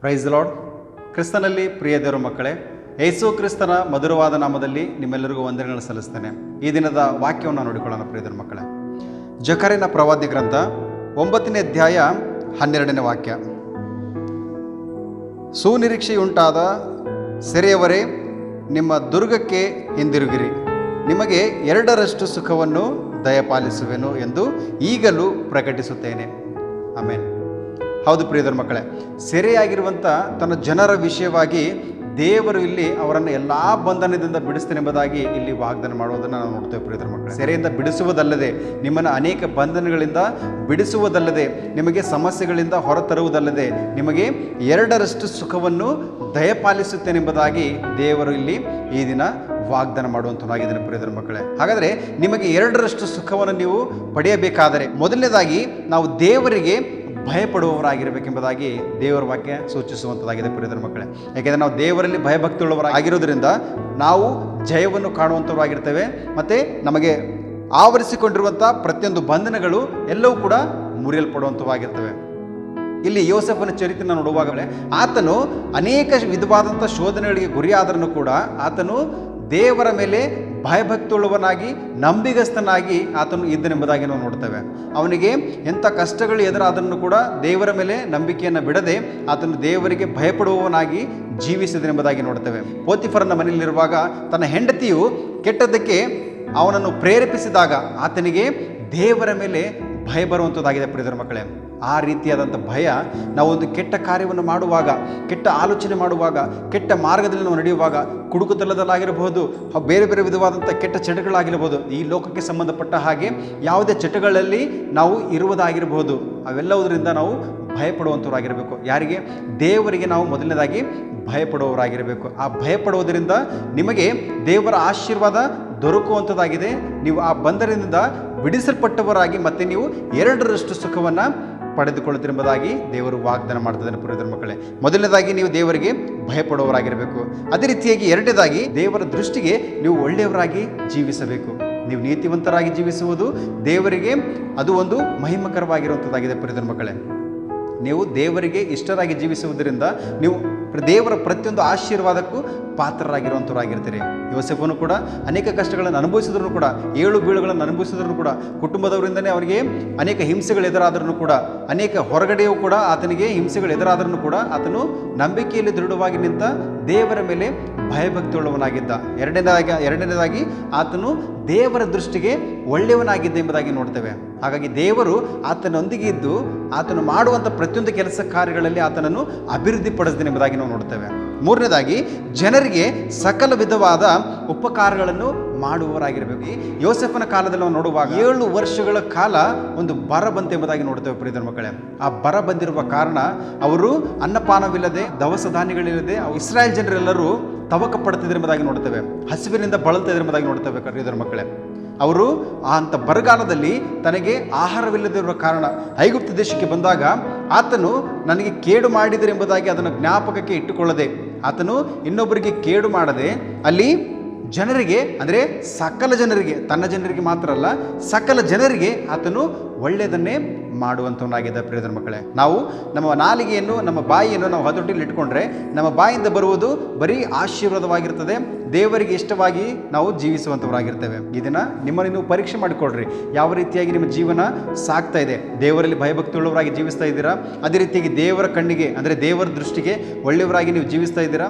Price lord ಕ್ರಿಸ್ತನಲ್ಲಿ ಪ್ರಿಯ ದೇವರ ಮಕ್ಕಳೇ ಯೇಸು ಕ್ರಿಸ್ತನ ಮಧುರವಾದ ನಾಮದಲ್ಲಿ ನಿಮ್ಮೆಲ್ಲರಿಗೂ ವಂದನೆಗಳನ್ನು ಸಲ್ಲಿಸ್ತೇನೆ. ಈ ದಿನದ ವಾಕ್ಯವನ್ನು ನೋಡಿಕೊಳ್ಳೋಣ ಪ್ರಿಯ ದೇವರ ಮಕ್ಕಳೇ. ಜಕರಿನ ಪ್ರವಾದಿ ಗ್ರಂಥ ಒಂಬತ್ತನೇ ಅಧ್ಯಾಯ ಹನ್ನೆರಡನೇ ವಾಕ್ಯ. ಸುನಿರೀಕ್ಷೆಯುಂಟಾದ ಸೆರೆಯವರೇ, ನಿಮ್ಮ ದುರ್ಗಕ್ಕೆ ಹಿಂದಿರುಗಿರಿ. ನಿಮಗೆ ಎರಡರಷ್ಟು ಸುಖವನ್ನು ದಯಪಾಲಿಸುವೆನು ಎಂದು ಈಗಲೂ ಪ್ರಕಟಿಸುತ್ತೇನೆ. ಆಮೇಲೆ ಹೌದು ಪ್ರಿಯದರ ಮಕ್ಕಳೇ ಸೆರೆಯಾಗಿರುವಂಥ ತನ್ನ ಜನರ ವಿಷಯವಾಗಿ ದೇವರು ಇಲ್ಲಿ ಅವರನ್ನು ಎಲ್ಲ ಬಂಧನದಿಂದ ಬಿಡಿಸ್ತೇನೆ ಎಂಬುದಾಗಿ ಇಲ್ಲಿ ವಾಗ್ದಾನ ಮಾಡುವುದನ್ನು ನಾವು ನೋಡ್ತೇವೆ ಪ್ರಿಯದರ ಮಕ್ಕಳು. ಸೆರೆಯಿಂದ ಬಿಡಿಸುವುದಲ್ಲದೆ ನಿಮ್ಮನ್ನು ಅನೇಕ ಬಂಧನಗಳಿಂದ ಬಿಡಿಸುವುದಲ್ಲದೆ, ನಿಮಗೆ ಸಮಸ್ಯೆಗಳಿಂದ ಹೊರತರುವುದಲ್ಲದೆ, ನಿಮಗೆ ಎರಡರಷ್ಟು ಸುಖವನ್ನು ದಯಪಾಲಿಸುತ್ತೇನೆಂಬುದಾಗಿ ದೇವರು ಇಲ್ಲಿ ಈ ದಿನ ವಾಗ್ದಾನ ಮಾಡುವಂಥವಾಗಿದ್ದಾನೆ ಪ್ರಿಯದರ ಮಕ್ಕಳೇ. ಹಾಗಾದರೆ ನಿಮಗೆ ಎರಡರಷ್ಟು ಸುಖವನ್ನು ನೀವು ಪಡೆಯಬೇಕಾದರೆ, ಮೊದಲನೇದಾಗಿ ನಾವು ದೇವರಿಗೆ ಭಯಪಡುವವರಾಗಿರಬೇಕೆಂಬುದಾಗಿ ದೇವರ ವಾಕ್ಯ ಸೂಚಿಸುವಂಥದ್ದಾಗಿದೆ ಪ್ರಿಯದರ ಮಕ್ಕಳೇ. ಯಾಕೆಂದರೆ ನಾವು ದೇವರಲ್ಲಿ ಭಯಭಕ್ತಿಯುಳ್ಳವರಾಗಿರೋದ್ರಿಂದ ನಾವು ಜಯವನ್ನು ಕಾಣುವಂಥವರಾಗಿರ್ತೇವೆ. ಮತ್ತು ನಮಗೆ ಆವರಿಸಿಕೊಂಡಿರುವಂಥ ಪ್ರತಿಯೊಂದು ಬಂಧನಗಳು ಎಲ್ಲವೂ ಕೂಡ ಮುರಿಯಲ್ಪಡುವಂಥವಾಗಿರ್ತವೆ. ಇಲ್ಲಿ ಯೋಸಫನ ಚರಿತ್ರೆ ನೋಡುವಾಗಲೇ ಆತನು ಅನೇಕ ವಿಧವಾದಂಥ ಶೋಧನೆಗಳಿಗೆ ಗುರಿಯಾದರೂ ಕೂಡ ಆತನು ದೇವರ ಮೇಲೆ ಭಯಭಕ್ತಿಯುಳ್ಳವನಾಗಿ, ನಂಬಿಗಸ್ತನಾಗಿ ಆತನು ಇದ್ದನೆಂಬುದಾಗಿ ನಾವು ನೋಡ್ತೇವೆ. ಅವನಿಗೆ ಎಂಥ ಕಷ್ಟಗಳು ಎದುರಾದನ್ನು ಕೂಡ ದೇವರ ಮೇಲೆ ನಂಬಿಕೆಯನ್ನು ಬಿಡದೆ ಆತನು ದೇವರಿಗೆ ಭಯಪಡುವವನಾಗಿ ಜೀವಿಸಿದನೆಂಬುದಾಗಿ ನೋಡ್ತೇವೆ. ಪೋತಿಫರನ ಮನೆಯಲ್ಲಿರುವಾಗ ತನ್ನ ಹೆಂಡತಿಯು ಕೆಟ್ಟದ್ದಕ್ಕೆ ಅವನನ್ನು ಪ್ರೇರೇಪಿಸಿದಾಗ ಆತನಿಗೆ ದೇವರ ಮೇಲೆ ಭಯ ಬರುವಂಥದ್ದಾಗಿದೆ ಪ್ರಿಯದರ ಮಕ್ಕಳೇ ಆ ರೀತಿಯಾದಂಥ ಭಯ ನಾವೊಂದು ಕೆಟ್ಟ ಕಾರ್ಯವನ್ನು ಮಾಡುವಾಗ, ಕೆಟ್ಟ ಆಲೋಚನೆ ಮಾಡುವಾಗ, ಕೆಟ್ಟ ಮಾರ್ಗದಲ್ಲಿ ನಾವು ನಡೆಯುವಾಗ ಕುಡುಕುತಲದಲ್ಲಾಗಿರಬಹುದು ಬೇರೆ ಬೇರೆ ವಿಧವಾದಂಥ ಕೆಟ್ಟ ಚಟಗಳಾಗಿರಬಹುದು, ಈ ಲೋಕಕ್ಕೆ ಸಂಬಂಧಪಟ್ಟ ಹಾಗೆ ಯಾವುದೇ ಚಟಗಳಲ್ಲಿ ನಾವು ಇರುವುದಾಗಿರಬಹುದು. ಅವೆಲ್ಲವುದರಿಂದ ನಾವು ಭಯಪಡುವಂಥವರಾಗಿರಬೇಕು. ಯಾರಿಗೆ? ದೇವರಿಗೆ ನಾವು ಮೊದಲನೇದಾಗಿ ಭಯಪಡುವವರಾಗಿರಬೇಕು. ಆ ಭಯಪಡುವುದರಿಂದ ನಿಮಗೆ ದೇವರ ಆಶೀರ್ವಾದ ದೊರಕುವಂಥದ್ದಾಗಿದೆ. ನೀವು ಆ ಬಂಧನದಿಂದ ಬಿಡಿಸಲ್ಪಟ್ಟವರಾಗಿ ಮತ್ತೆ ನೀವು ಎರಡರಷ್ಟು ಸುಖವನ್ನು ಪಡೆದುಕೊಳ್ಳುತ್ತೀರೆಂಬುದಾಗಿ ದೇವರು ವಾಗ್ದಾನ ಮಾಡ್ತಿದ್ದಾನೆ ಪುರೋಹಿತರ ಮಕ್ಕಳೇ. ಮೊದಲನೇದಾಗಿ ನೀವು ದೇವರಿಗೆ ಭಯಪಡುವವರಾಗಿರಬೇಕು. ಅದೇ ರೀತಿಯಾಗಿ ಎರಡನೇದಾಗಿ ದೇವರ ದೃಷ್ಟಿಗೆ ನೀವು ಒಳ್ಳೆಯವರಾಗಿ ಜೀವಿಸಬೇಕು. ನೀವು ನೀತಿವಂತರಾಗಿ ಜೀವಿಸುವುದು ದೇವರಿಗೆ ಅದು ಒಂದು ಮಹಿಮಕರವಾಗಿರುವಂಥದ್ದಾಗಿದೆ ಪುರೋಹಿತರ ಮಕ್ಕಳೇ. ನೀವು ದೇವರಿಗೆ ಇಷ್ಟರಾಗಿ ಜೀವಿಸುವುದರಿಂದ ನೀವು ದೇವರ ಪ್ರತಿಯೊಂದು ಆಶೀರ್ವಾದಕ್ಕೂ ಪಾತ್ರರಾಗಿರುವಂಥವರಾಗಿರ್ತೀರಿ ಯೋಸೆಫನು ಕೂಡ ಅನೇಕ ಕಷ್ಟಗಳನ್ನು ಅನುಭವಿಸಿದ್ರು ಕೂಡ, ಏಳು ಬೀಳುಗಳನ್ನು ಅನುಭವಿಸಿದ್ರು ಕೂಡ, ಕುಟುಂಬದವರಿಂದನೇ ಅವರಿಗೆ ಅನೇಕ ಹಿಂಸೆಗಳು ಎದುರಾದ್ರೂ ಕೂಡ, ಅನೇಕ ಹೊರಗಡೆಯೂ ಕೂಡ ಆತನಿಗೆ ಹಿಂಸೆಗಳು ಎದುರಾದ್ರೂ ಕೂಡ ಆತನು ನಂಬಿಕೆಯಲ್ಲಿ ದೃಢವಾಗಿ ನಿಂತ ದೇವರ ಮೇಲೆ ಭಯಭಕ್ತಿಯುಳ್ಳವನಾಗಿದ್ದ. ಎರಡನೇದಾಗಿ ಎರಡನೇದಾಗಿ ಆತನು ದೇವರ ದೃಷ್ಟಿಗೆ ಒಳ್ಳೆಯವನಾಗಿದ್ದ ಎಂಬುದಾಗಿ ನೋಡ್ತೇವೆ. ಹಾಗಾಗಿ ದೇವರು ಆತನೊಂದಿಗೆ ಇದ್ದು, ಆತನು ಮಾಡುವಂಥ ಪ್ರತಿಯೊಂದು ಕೆಲಸ ಕಾರ್ಯಗಳಲ್ಲಿ ಆತನನ್ನು ಅಭಿವೃದ್ಧಿಪಡಿಸಿದೆ ಎಂಬುದಾಗಿ ನಾವು ನೋಡ್ತೇವೆ. ಮೂರನೇದಾಗಿ ಜನರಿಗೆ ಸಕಲ ವಿಧವಾದ ಉಪಕಾರಗಳನ್ನು ಮಾಡುವವರಾಗಿರಬೇಕು. ಯೋಸೆಫನ ಕಾಲದಲ್ಲಿ ನಾವು ನೋಡುವಾಗ ಏಳು ವರ್ಷಗಳ ಕಾಲ ಒಂದು ಬರ ಬಂತು ಎಂಬುದಾಗಿ ನೋಡ್ತೇವೆ ಪ್ರಿಯರ ಮಕ್ಕಳೇ. ಆ ಬರ ಬಂದಿರುವ ಕಾರಣ ಅವರು ಅನ್ನಪಾನವಿಲ್ಲದೆ, ದವಸ ಧಾನ್ಯಗಳಿಲ್ಲದೆ ಇಸ್ರಾಯೇಲ್ ಜನರೆಲ್ಲರೂ ತವಕ ಪಡ್ತಿದ್ರು ಎಂಬುದಾಗಿ ನೋಡ್ತೇವೆ ಹಸಿವಿನಿಂದ ಬಳಲ್ತಾ ಎಂಬುದಾಗಿ ನೋಡ್ತೇವೆ ಪ್ರೀತರ ಮಕ್ಕಳೇ. ಅವರು ಅಂಥ ಬರಗಾಲದಲ್ಲಿ ತನಗೆ ಆಹಾರವಿಲ್ಲದಿರುವ ಕಾರಣ ಐಗುಪ್ತ ದೇಶಕ್ಕೆ ಬಂದಾಗ ಆತನು ನನಗೆ ಕೇಡು ಮಾಡಿದರೆಂಬುದಾಗಿ ಅದನ್ನು ಜ್ಞಾಪಕಕ್ಕೆ ಇಟ್ಟುಕೊಳ್ಳದೆ ಆತನು ಇನ್ನೊಬ್ಬರಿಗೆ ಕೇಡು ಮಾಡದೆ ಅಲ್ಲಿ ಜನರಿಗೆ, ಅಂದರೆ ಸಕಲ ಜನರಿಗೆ, ತನ್ನ ಜನರಿಗೆ ಮಾತ್ರ ಅಲ್ಲ, ಸಕಲ ಜನರಿಗೆ ಆತನು ಒಳ್ಳೆಯದನ್ನೇ ಮಾಡುವಂಥವನಾಗಿದ್ದ ಪ್ರಿಯದರ ಮಕ್ಕಳೇ. ನಾವು ನಮ್ಮ ನಾಲಿಗೆಯನ್ನು, ನಮ್ಮ ಬಾಯಿಯನ್ನು ನಾವು ಹತೋಟಿಯಲ್ಲಿ ಇಟ್ಕೊಂಡ್ರೆ ನಮ್ಮ ಬಾಯಿಂದ ಬರುವುದು ಬರೀ ಆಶೀರ್ವಾದವಾಗಿರ್ತದೆ. ದೇವರಿಗೆ ಇಷ್ಟವಾಗಿ ನಾವು ಜೀವಿಸುವಂಥವರಾಗಿರ್ತೇವೆ. ಇದನ್ನು ದಿನ ನಿಮ್ಮನ್ನು ನೀವು ಪರೀಕ್ಷೆ ಮಾಡಿಕೊಳ್ಳ್ರಿ ಯಾವ ರೀತಿಯಾಗಿ ನಿಮ್ಮ ಜೀವನ ಸಾಗ್ತಾ ಇದೆ? ದೇವರಲ್ಲಿ ಭಯಭಕ್ತಿಯುಳ್ಳವರಾಗಿ ಜೀವಿಸ್ತಾ ಇದ್ದೀರಾ? ಅದೇ ರೀತಿಯಾಗಿ ದೇವರ ಕಣ್ಣಿಗೆ, ಅಂದರೆ ದೇವರ ದೃಷ್ಟಿಗೆ ಒಳ್ಳೆಯವರಾಗಿ ನೀವು ಜೀವಿಸ್ತಾ ಇದ್ದೀರಾ?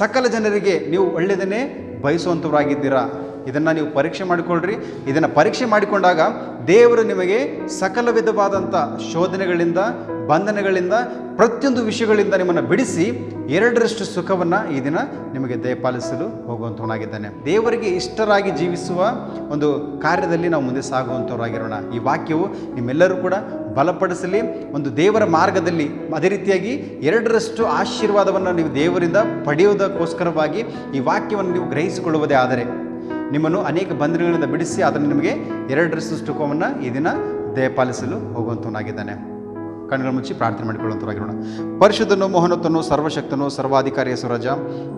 ಸಕಲ ಜನರಿಗೆ ನೀವು ಒಳ್ಳೆಯದನ್ನೇ ಬಯಸುವಂಥವರಾಗಿದ್ದೀರಾ? ಇದನ್ನು ನೀವು ಪರೀಕ್ಷೆ ಮಾಡಿಕೊಳ್ಳ್ರಿ ಇದನ್ನು ಪರೀಕ್ಷೆ ಮಾಡಿಕೊಂಡಾಗ ದೇವರು ನಿಮಗೆ ಸಕಲ ವಿಧವಾದಂಥ ಶೋಧನೆಗಳಿಂದ, ಬಂಧನಗಳಿಂದ, ಪ್ರತಿಯೊಂದು ವಿಷಯಗಳಿಂದ ನಿಮ್ಮನ್ನು ಬಿಡಿಸಿ ಎರಡರಷ್ಟು ಸುಖವನ್ನು ಈ ದಿನ ನಿಮಗೆ ದಯಪಾಲಿಸಲು ಹೋಗುವಂಥವನಾಗಿದ್ದಾನೆ ದೇವರಿಗೆ ಇಷ್ಟರಾಗಿ ಜೀವಿಸುವ ಒಂದು ಕಾರ್ಯದಲ್ಲಿ ನಾವು ಮುಂದೆ ಸಾಗುವಂಥವರಾಗಿರೋಣ ಈ ವಾಕ್ಯವು ನಿಮ್ಮೆಲ್ಲರೂ ಕೂಡ ಬಲಪಡಿಸಲಿ. ಒಂದು ದೇವರ ಮಾರ್ಗದಲ್ಲಿ ಅದೇ ರೀತಿಯಾಗಿ ಎರಡರಷ್ಟು ಆಶೀರ್ವಾದವನ್ನು ನೀವು ದೇವರಿಂದ ಪಡೆಯುವುದಕ್ಕೋಸ್ಕರವಾಗಿ ಈ ವಾಕ್ಯವನ್ನು ನೀವು ಗ್ರಹಿಸಿಕೊಳ್ಳುವುದೇ ಆದರೆ ನಿಮ್ಮನ್ನು ಅನೇಕ ಬಂಧನಗಳಿಂದ ಬಿಡಿಸಿ ಅದನ್ನು ನಿಮಗೆ ಎರಡರಷ್ಟು ಸುಖವನ್ನು ಈ ದಿನ ದಯಪಾಲಿಸಲು ಹೋಗುವಂಥವನಾಗಿದ್ದಾನೆ ಕಣ್ಣುಗಳ ಮುಚ್ಚಿ ಪ್ರಾರ್ಥನೆ ಮಾಡಿಕೊಳ್ಳುವಂಥವಾಗಿರೋಣ ಪರಿಶುದ್ಧನು ಮೋಹನತ್ವನು ಸರ್ವಶಕ್ತನು ಸರ್ವಾಧಿಕಾರಿಯ ಸುರಜ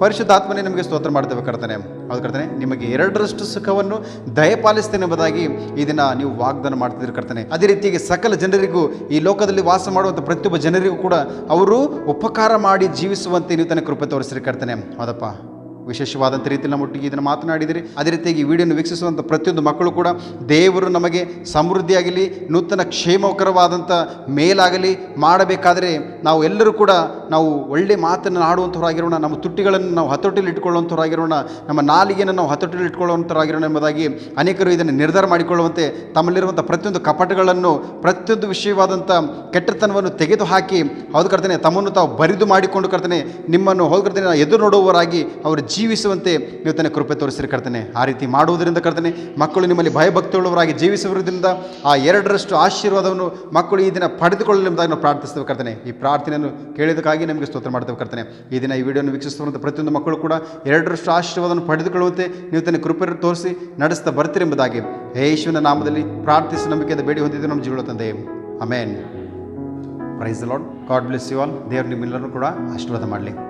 ಪರಿಶುದ್ಧಾತ್ಮನೇ ನಿಮಗೆ ಸ್ತೋತ್ರ ಮಾಡ್ತೇವೆ ಕರ್ತಾನೆ. ಅದು ಕರ್ತಾನೆ, ನಿಮಗೆ ಎರಡರಷ್ಟು ಸುಖವನ್ನು ದಯಪಾಲಿಸ್ತೇನೆ ಎಂಬುದಾಗಿ ಈ ದಿನ ನೀವು ವಾಗ್ದಾನ ಮಾಡ್ತಿದ್ದೀರಿ ಕರ್ತಾನೆ. ಅದೇ ರೀತಿಯಾಗಿ ಸಕಲ ಜನರಿಗೂ ಈ ಲೋಕದಲ್ಲಿ ವಾಸ ಮಾಡುವಂಥ ಪ್ರತಿಯೊಬ್ಬ ಜನರಿಗೂ ಕೂಡ ಅವರು ಉಪಕಾರ ಮಾಡಿ ಜೀವಿಸುವಂತೆ ನೀವು ತನ್ನ ಕೃಪೆ ತೋರಿಸಿರಿ ಕರ್ತಾನೆ. ಹೌದಪ್ಪ. ವಿಶೇಷವಾದಂಥ ರೀತಿಯಲ್ಲಿ ನಮ್ಮ ಒಟ್ಟಿಗೆ ಇದನ್ನು ಮಾತನಾಡಿದಿರಿ. ಅದೇ ರೀತಿಯಾಗಿ ವಿಡಿಯೋನ ವೀಕ್ಷಿಸುವಂಥ ಪ್ರತಿಯೊಂದು ಮಕ್ಕಳು ಕೂಡ ದೇವರು ನಮಗೆ ಸಮೃದ್ಧಿಯಾಗಲಿ, ನೂತನ ಕ್ಷೇಮಕರವಾದಂಥ ಮೇಲಾಗಲಿ ಮಾಡಬೇಕಾದರೆ ನಾವು ಎಲ್ಲರೂ ಕೂಡ ನಾವು ಒಳ್ಳೆ ಮಾತನ್ನು ಆಡುವಂಥವರಾಗಿರೋಣ ನಮ್ಮ ತುಟ್ಟಿಗಳನ್ನು ನಾವು ಹತೋಟಿಯಲ್ಲಿ ಇಟ್ಕೊಳ್ಳುವಂಥವರಾಗಿರೋಣ ನಮ್ಮ ನಾಲಿಗೆಯನ್ನು ನಾವು ಹತೋಟಿಯಲ್ಲಿ ಇಟ್ಕೊಳ್ಳುವಂಥವರಾಗಿರೋಣ ಎಂಬುದಾಗಿ ಅನೇಕರು ಇದನ್ನು ನಿರ್ಧಾರ ಮಾಡಿಕೊಳ್ಳುವಂತೆ ತಮ್ಮಲ್ಲಿರುವಂಥ ಪ್ರತಿಯೊಂದು ಕಪಟಗಳನ್ನು, ಪ್ರತಿಯೊಂದು ವಿಷಯವಾದಂಥ ಕೆಟ್ಟತನವನ್ನು ತೆಗೆದುಹಾಕಿ, ಹೌದು ಕರ್ತನೆ, ತಮ್ಮನ್ನು ತಾವು ಬರಿದು ಮಾಡಿಕೊಂಡು ಕರ್ತನೆ, ನಿಮ್ಮನ್ನು ಹೌದು ಕರ್ತನೆ ಎದುರು ನೋಡುವವರಾಗಿ ಅವರು ಜೀವಿಸುವಂತೆ ನೀವು ತನ್ನ ಕೃಪೆ ತೋರಿಸಿರಿ ಕರ್ತನೆ. ಆ ರೀತಿ ಮಾಡುವುದರಿಂದ ಕರ್ತನೆ, ಮಕ್ಕಳು ನಿಮ್ಮಲ್ಲಿ ಭಯಭಕ್ತಿಯುಳ್ಳವರಾಗಿ ಜೀವಿಸುವುದರಿಂದ ಆ ಎರಡರಷ್ಟು ಆಶೀರ್ವಾದವನ್ನು ಮಕ್ಕಳು ಈ ದಿನ ಪಡೆದುಕೊಳ್ಳಲು ನಾವು ಪ್ರಾರ್ಥಿಸ್ತೇವೆ ಕರ್ತನೆ. ಈ ಪ್ರಾರ್ಥನೆಯನ್ನು ಕೇಳಿದಕ್ಕಾಗಿ ನಮಗೆ ಸ್ತೋತ್ರ ಮಾಡ್ತೇವೆ ಕರ್ತನೆ. ಈ ದಿನ ಈ ವಿಡಿಯೋನ ವೀಕ್ಷಿಸುವಂಥ ಪ್ರತಿಯೊಂದು ಮಕ್ಕಳು ಕೂಡ ಎರಡರಷ್ಟು ಆಶೀರ್ವಾದವನ್ನು ಪಡೆದುಕೊಳ್ಳುವಂತೆ ನೀವು ತನ್ನ ಕೃಪೆ ತೋರಿಸಿ ನಡೆಸ್ತಾ ಬರ್ತೀರಿ ಎಂಬುದಾಗಿ. ಯೇಶುವಿನ ನಾಮದಲ್ಲಿ ಪ್ರಾರ್ಥಿಸಿ ನಂಬಿಕೆಯಿಂದ ಬೇಡಿ ಹೊಂದಿದ್ದು ನಮ್ಮ ಜೀವನ ತಂದೆ. Amen praise lord god bless you all ದೇವರು ನಿಮ್ಮೆಲ್ಲರೂ ಕೂಡ ಆಶೀರ್ವಾದ ಮಾಡಲಿ.